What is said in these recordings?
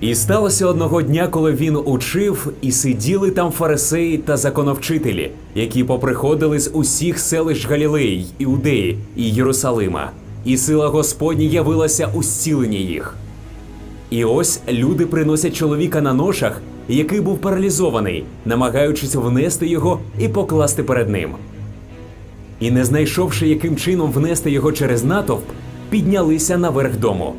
І сталося одного дня, коли він учив, і сиділи там фарисеї та законовчителі, які поприходили з усіх селищ Галілеї, Іудеї і Єрусалима, і сила Господня явилася у зціленні їх. І ось люди приносять чоловіка на ношах, який був паралізований, намагаючись внести його і покласти перед ним. І не знайшовши, яким чином внести його через натовп, піднялися наверх дому.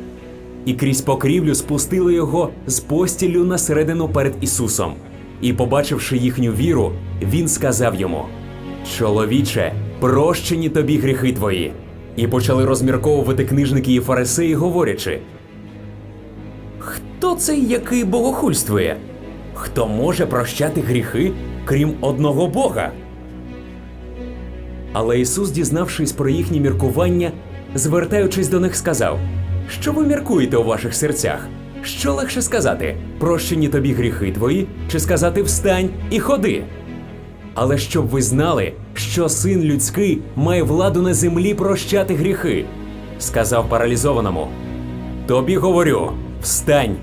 І крізь покрівлю спустили його з постіллю на середину перед Ісусом. І, побачивши їхню віру, він сказав йому: Чоловіче, прощені тобі гріхи твої. І почали розмірковувати книжники і фарисеї, говорячи: Хто цей, який богохульствує? Хто може прощати гріхи, крім одного Бога? Але Ісус, дізнавшись про їхні міркування, звертаючись до них, сказав: Що ви міркуєте у ваших серцях? Що легше сказати, прощені тобі гріхи твої, чи сказати встань і ходи? Але щоб ви знали, що син людський має владу на землі прощати гріхи, сказав паралізованому. Тобі говорю: встань,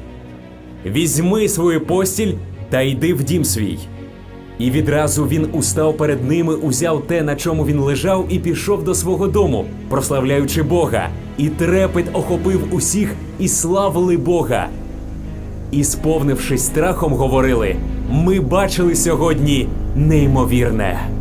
візьми свою постіль та йди в дім свій. І відразу він устав перед ними, узяв те, на чому він лежав, і пішов до свого дому, прославляючи Бога, і трепет охопив усіх, і славили Бога. І, сповнившись страхом, говорили: Ми бачили сьогодні неймовірне.